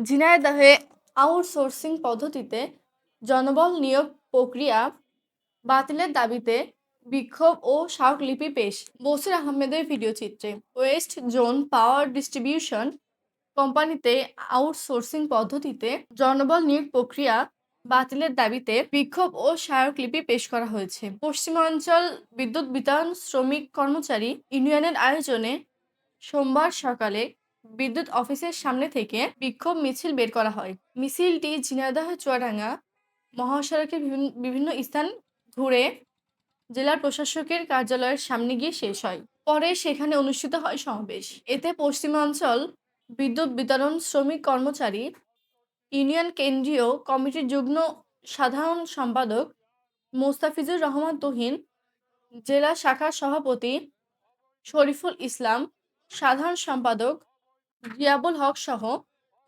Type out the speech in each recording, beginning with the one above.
ঝিনাইদহে outsourcing পদ্ধতিতে জনবল নিয়োগ প্রক্রিয়া বাতিলের দাবিতে বিক্ষোভ ও স্মারকলিপি পেশ। বসির আহমেদের ভিডিও চিত্রে ওয়েস্ট জোন পাওয়ার ডিস্ট্রিবিউশন কোম্পানিতে আউটসোর্সিং পদ্ধতিতে জনবল নিয়োগ প্রক্রিয়া বাতিলের দাবিতে বিক্ষোভ ও স্মারকলিপি পেশ করা হয়েছে। পশ্চিমাঞ্চল বিদ্যুৎ বিতরণ শ্রমিক কর্মচারী ইউনিয়নের আয়োজনে সোমবার সকালে বিদ্যুৎ অফিসের সামনে থেকে বিক্ষোভ মিছিল বের করা হয়। মিছিলটি ঝিনাইদহ, চুয়াডাঙ্গা মহাসড়কের বিভিন্ন স্থান ঘুরে জেলা প্রশাসকের কার্যালয়ের সামনে গিয়ে শেষ হয়। পরে সেখানে অনুষ্ঠিত হয় সমাবেশ। এতে পশ্চিমাঞ্চল বিদ্যুৎ বিতরণ শ্রমিক কর্মচারী, ইউনিয়ন কেন্দ্রীয় কমিটির যুগ্ম সাধারণ সম্পাদক মোস্তাফিজুর রহমান তুহিন, জেলা শাখার সভাপতি শরীফুল ইসলাম, সাধারণ সম্পাদক জিয়াবুল হক সহ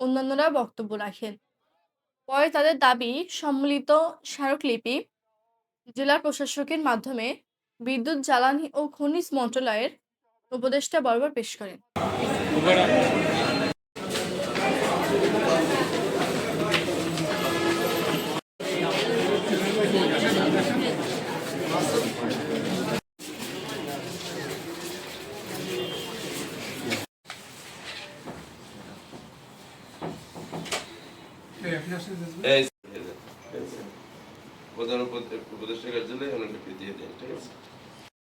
অন্যান্যরা বক্তব্য রাখেন। পরে তাদের দাবি, সম্মিলিত স্মারকলিপি জেলা প্রশাসকের মাধ্যমে বিদ্যুৎ, জ্বালানি ও খনিজ মন্ত্রণালয়ের উপদেষ্টা বরাবর পেশ করেন। প্রধান উপ- উপদেষ্টা কার্যালয়ে অনেকটা দিয়ে দেন ঠিক আছে?